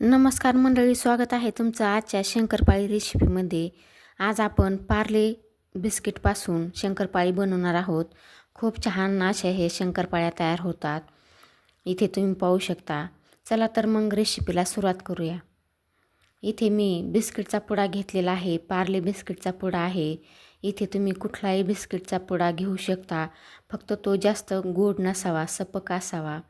नमस्कार मंडळी स्वागत आहे तुमचं आजच्या शंकरपाळी रेसिपीमध्ये आज आपण पार्ले बिस्किटपासून शंकरपाळी बनवणार आहोत. खूप छान अशा हे शंकरपाळ्या तयार होतात. इथे तुम्ही पाहू शकता. चला तर मग रेसिपीला सुरुवात करूया. इथे मी बिस्किटचा पुडा घेतलेला आहे. पार्ले बिस्किटचा पुडा आहे. इथे तुम्ही कुठलाही बिस्किटचा पुडा घेऊ शकता. फक्त तो जास्त गोड नसावा सपक असावा.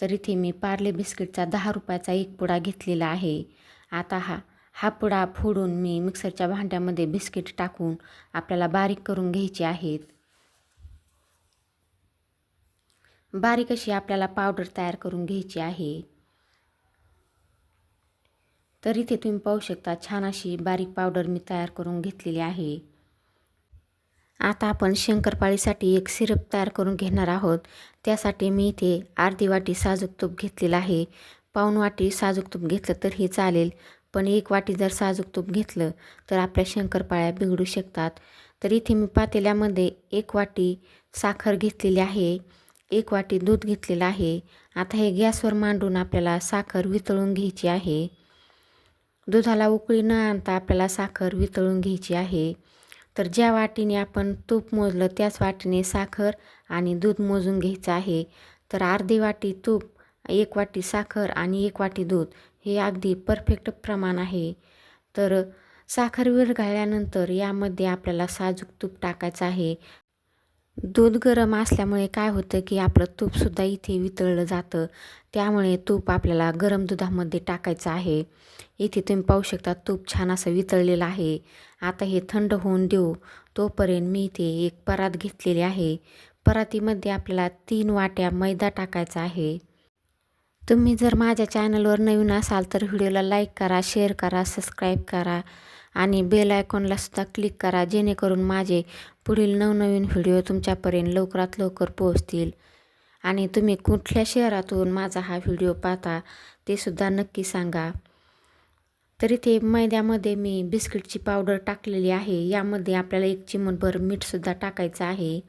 तर इथे मी पार्ले बिस्किटचा दहा रुपयाचा एक पुडा घेतलेला आहे. आता हा हा पुडा फोडून मी मिक्सरच्या भांड्यामध्ये बिस्किट टाकून आपल्याला बारीक करून घ्यायचे आहेत. बारीक अशी आपल्याला पावडर तयार करून घ्यायची आहे. तर इथे तुम्ही पाहू शकता छान अशी बारीक पावडर मी तयार करून घेतलेली आहे. आता आपण शंकरपाळीसाठी एक सिरप तयार करून घेणार आहोत. त्यासाठी मी इथे अर्धी वाटी साजूक तूप घेतलेलं आहे. पाऊण वाटी साजूक तूप घेतलं तर हे चालेल पण एक वाटी जर साजूक तूप घेतलं तर आपल्या शंकरपाळ्या बिघडू शकतात. तर इथे मी पातेल्यामध्ये एक वाटी साखर घेतलेली आहे एक वाटी दूध घेतलेलं आहे. आता हे गॅसवर मांडून आपल्याला साखर वितळून घ्यायची आहे. दुधाला उकळी न आणता आपल्याला साखर वितळून घ्यायची आहे. तर ज्या वाटीने आपण तूप मोजलं त्याच वाटीने साखर आणि दूध मोजून घ्यायचं आहे. तर अर्धी वाटी तूप एक वाटी साखर आणि एक वाटी दूध हे अगदी परफेक्ट प्रमाण आहे. तर साखर विरघळल्यानंतर यामध्ये आपल्याला साजूक तूप टाकायचं आहे. दूध गरम असल्यामुळे काय होतं की आपलं तूपसुद्धा इथे वितळलं जातं. त्यामुळे तूप आपल्याला गरम दुधामध्ये टाकायचं आहे. इथे तुम्ही पाहू शकता तूप छान असं वितळलेलं आहे. आता हे थंड होऊन देऊ. तोपर्यंत मी इथे एक परात घेतलेली आहे. परातीमध्ये आपल्याला तीन वाट्या मैदा टाकायचा आहे. तुम्ही जर माझ्या चॅनलवर नवीन असाल तर व्हिडिओला लाईक करा शेअर करा सबस्क्राईब करा. आणि बेल आयकॉनला सुद्धा क्लिक करा जेणेकरून माझे पुढील नवनवीन व्हिडिओ तुमच्यापर्यंत लवकरात लवकर पोहोचतील. आणि तुम्ही कुठल्या शहरातून माझा हा व्हिडिओ पाहता ते सुद्धा नक्की सांगा. तर इथे मैद्यामध्ये मी बिस्किटची पावडर टाकलेली आहे. यामध्ये आपल्याला एक चिमटभर मीठसुद्धा टाकायचं आहे.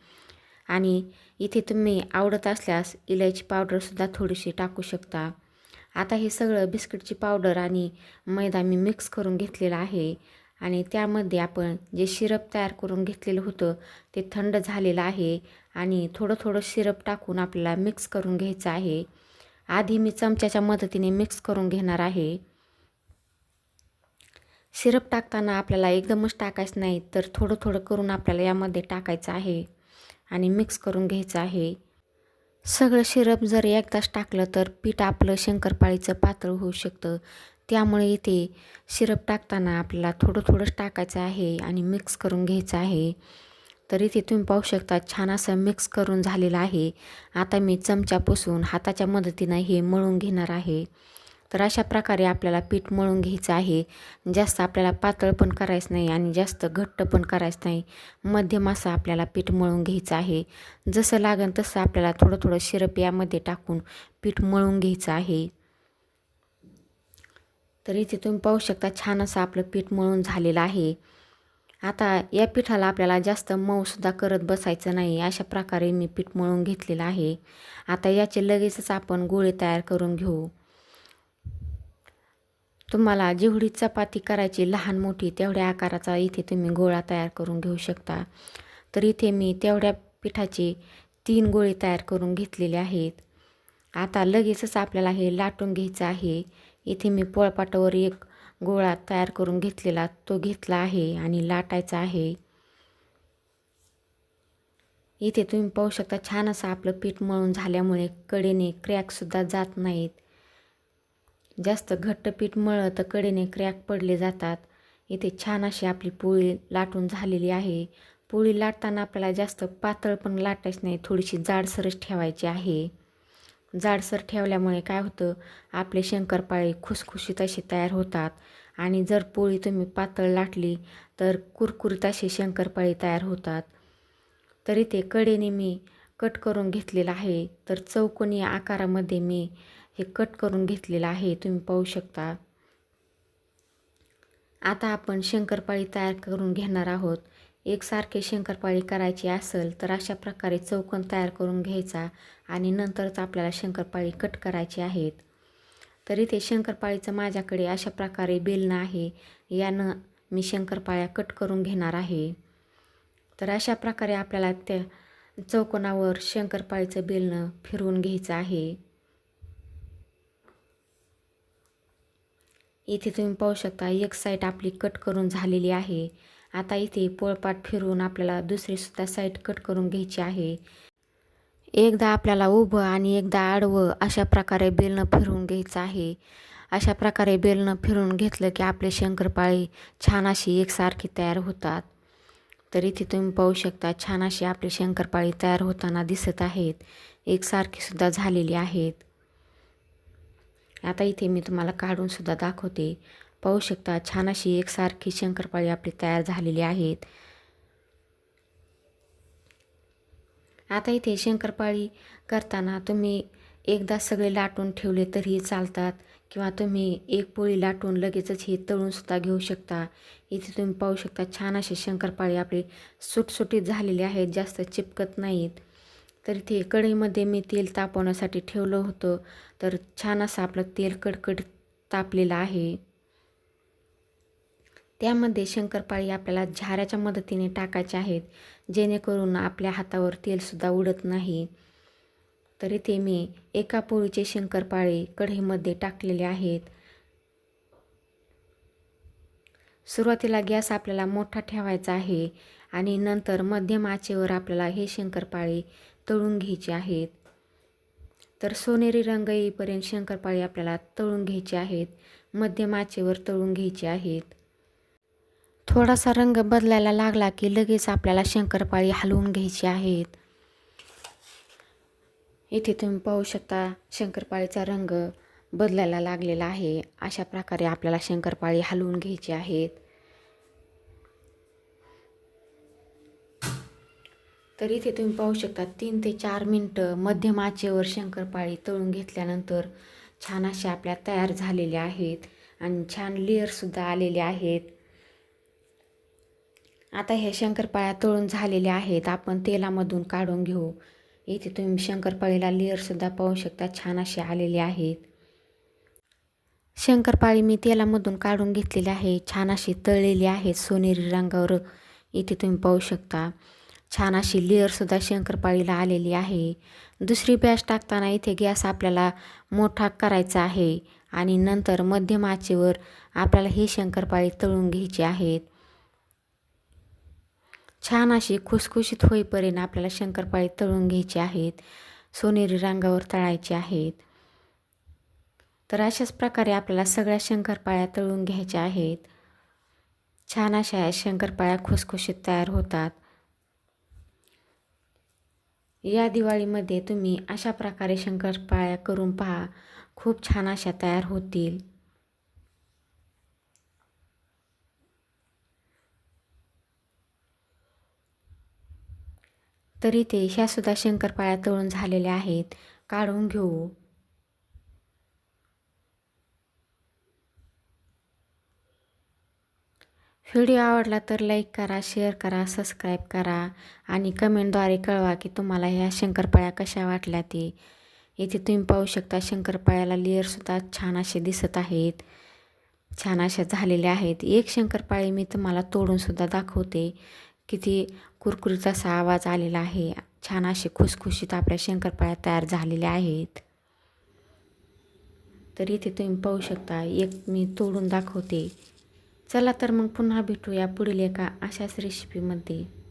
आणि इथे तुम्ही आवडत असल्यास इलायची पावडरसुद्धा थोडीशी टाकू शकता. आता हे सगळं बिस्किटची पावडर आणि मैदा मी मिक्स करून घेतलेला आहे. आणि त्यामध्ये आपण जे शिरप तयार करून घेतलेलं होतं ते थंड झालेलं आहे. आणि थोडं थोडं शिरप टाकून आपल्याला मिक्स करून घ्यायचं आहे. आधी मी चमच्याच्या मदतीने मिक्स करून घेणार आहे. सिरप टाकताना आपल्याला एकदमच टाकायचं नाही तर थोडं थोडं करून आपल्याला यामध्ये टाकायचं आहे आणि मिक्स करून घ्यायचं आहे. सगळं शिरप जर एकदाच टाकलं तर पीठ आपलं शंकरपाळीचं पातळ होऊ शकतं. त्यामुळे इथे शिरप टाकताना आपल्याला थोडं थोडंच टाकायचं आहे आणि मिक्स करून घ्यायचं आहे. तर इथे तुम्ही पाहू शकता छान असं मिक्स करून झालेलं आहे. आता मी चमचा पुसून हाताच्या मदतीनं हे मळून घेणार आहे. तर अशा प्रकारे आपल्याला पीठ मळून घ्यायचं आहे. जास्त आपल्याला पातळ पण करायचं नाही आणि जास्त घट्ट पण करायचं नाही. मध्यम असं आपल्याला पीठ मळून घ्यायचं आहे. जसं लागेल तसं आपल्याला थोडं थोडं शिरप यामध्ये टाकून पीठ मळून घ्यायचं आहे. तर इथे तुम्ही पाहू शकता छान असं आपलं पीठ मळून झालेलं आहे. आता या पिठाला आपल्याला जास्त मऊसुद्धा करत बसायचं नाही. अशा प्रकारे मी पीठ मळून घेतलेलं आहे. आता याचे लगेचच आपण गोळे तयार करून घेऊ. तुम्हाला जेवढी चपाती करायची लहान मोठी तेवढ्या आकाराचा इथे तुम्ही गोळा तयार करून घेऊ शकता. तर इथे मी तेवढ्या पिठाचे तीन गोळे तयार करून घेतलेले आहेत. आता लगेचच आपल्याला हे लाटून घ्यायचं आहे. इथे मी पोळपाटावर एक गोळा तयार करून घेतलेला तो घेतला आहे आणि लाटायचा आहे. इथे तुम्ही पाहू शकता छान असं आपलं पीठ मळून झाल्यामुळे कडेने क्रॅकसुद्धा जात नाहीत. जास्त घट्ट पीठ मळलं तर कडेने क्रॅक पडले जातात. इथे छान अशी आपली पोळी लाटून झालेली आहे. पोळी लाटताना आपल्याला जास्त पातळ पण लाटायचं नाही थोडीशी जाडसरच ठेवायची आहे. जाडसर ठेवल्यामुळे काय होतं आपले शंकरपाळे खुसखुशीत असे तयार होतात. आणि जर पोळी तुम्ही पातळ लाटली तर कुरकुरीत असे शंकरपाळी तयार होतात. तर इथे कडेने मी कट करून घेतलेलं आहे. तर चौकोनी आकारामध्ये मी हे कट करून घेतलेलं आहे तुम्ही पाहू शकता. आता आपण शंकरपाळी तयार करून घेणार आहोत. एकसारखे शंकरपाळी करायची असेल तर अशा प्रकारे चौकन तयार करून घ्यायचा आणि नंतरच आपल्याला शंकरपाळी कट करायची आहेत. तर इथे शंकरपाळीचं माझ्याकडे अशा प्रकारे बेलणं आहे यानं मी शंकरपाळ्या कट करून घेणार आहे. तर अशा प्रकारे आपल्याला त्या चौकोनावर शंकरपाळीचं बेलणं फिरवून घ्यायचं आहे. इथे तुम्ही पाहू शकता एक साईड आपली कट करून झालेली आहे. आता इथे पोळपाट फिरवून आपल्याला दुसरीसुद्धा साईड कट करून घ्यायची आहे. एकदा आपल्याला उभं आणि एकदा आडवं अशा प्रकारे बेलनं फिरवून घ्यायचं आहे. अशा प्रकारे बेलनं फिरून घेतलं की आपले शंकरपाळी छान अशी एकसारखी तयार होतात. तर इथे तुम्ही पाहू शकता छान अशी आपली शंकरपाळी तयार होताना दिसत आहेत. एकसारखीसुद्धा झालेली आहेत. आता इथे मी तुम्हाला काढूनसुद्धा दाखवते. पाहू शकता छान अशी एकसारखी शंकरपाळी आपली तयार झालेली आहेत. आता इथे शंकरपाळी करताना तुम्ही एकदा सगळे लाटून ठेवले तरीही चालतात किंवा तुम्ही एक पोळी लाटून लगेचच हे तळूनसुद्धा घेऊ शकता. इथे तुम्ही पाहू शकता छान असे शंकरपाळी आपली सुटसुटीत झालेली आहेत जास्त चिपकत नाहीत. तर इथे कढईमध्ये मी तेल तापवण्यासाठी ठेवलं होतं. तर छान असं आपलं तेल कडकड तापलेलं आहे. त्यामध्ये शंकरपाळी आपल्याला झाऱ्याच्या मदतीने टाकायचे आहेत. जेणेकरून आपल्या हातावर तेलसुद्धा उडत नाही. तर इथे मी एका पोळीचे शंकरपाळे कढईमध्ये टाकलेले आहेत. सुरुवातीला गॅस आपल्याला मोठा ठेवायचा आहे आणि नंतर मध्यम आचेवर आपल्याला हे शंकरपाळे तळून घ्यायचे आहेत. तर सोनेरी रंग येईपर्यंत शंकरपाळी आपल्याला तळून घ्यायचे आहेत. मध्यम आचेवर तळून घ्यायचे आहेत. थोडासा रंग बदलायला लागला की लगेच आपल्याला शंकरपाळी हलवून घ्यायची आहेत. इथे तुम्ही पाहू शकता शंकरपाळीचा रंग बदलायला लागलेला आहे. अशा प्रकारे आपल्याला शंकरपाळी हलवून घ्यायची आहेत. तर इथे तुम्ही पाहू शकता तीन ते चार मिनटं मध्यम आचेवर शंकरपाळी तळून घेतल्यानंतर छान अशा आपल्या तयार झालेल्या आहेत आणि छान लेअरसुद्धा आलेले आहेत. आता ह्या शंकरपाळ्या तळून झालेल्या आहेत. आपण तेलामधून काढून घेऊ. इथे तुम्ही शंकरपाळीला लेअरसुद्धा पाहू शकता छान असे आलेले आहेत. शंकरपाळी मी तेलामधून काढून घेतलेली आहे. छान अशी तळलेली आहेत सोनेरी रंगावर. इथे तुम्ही पाहू शकता. छान अशी लेअरसुद्धा शंकरपाळीला आलेली आहे. दुसरी बॅच टाकताना इथे गॅस आपल्याला मोठा करायचा आहे आणि नंतर मध्यम आचेवर आपल्याला ही शंकरपाळी तळून घ्यायची आहेत. छान अशी खुसखुशीत होईपर्यंत आपल्याला शंकरपाळी तळून घ्यायची आहेत. सोनेरी रंगावर तळायची आहेत. तर अशाच प्रकारे आपल्याला सगळ्या शंकरपाळ्या तळून घ्यायच्या आहेत. छान अशा शंकरपाळ्या खुसखुशीत तयार होतात. या दिवाळीमध्ये तुम्ही अशा प्रकारे शंकरपाळ्या करून पहा. खूप छान अशा तयार होतील. तरी ते ह्यासुद्धा शंकरपाळ्या तळून झालेल्या आहेत. काढून घेऊ. व्हिडिओ आवडला तर लाईक करा शेअर करा सबस्क्राईब करा आणि कमेंटद्वारे कळवा की तुम्हाला ह्या शंकरपाळ्या कशा वाटल्या ते. इथे तुम्ही पाहू शकता शंकरपाळ्याला लेअरसुद्धा छान असे दिसत आहेत. छान अशा झालेल्या आहेत. एक शंकरपाळी मी तुम्हाला तोडूनसुद्धा दाखवते. किती कुरकुरीत असा आवाज आलेला आहे. छान असे खुसखुशीत आपल्या शंकरपाळ्या तयार झालेल्या आहेत. तर इथे तुम्ही पाहू शकता एक मी तोडून दाखवते. चला तर मग पुन्हा भेटूया पुढील एका अशाच रेसिपीमध्ये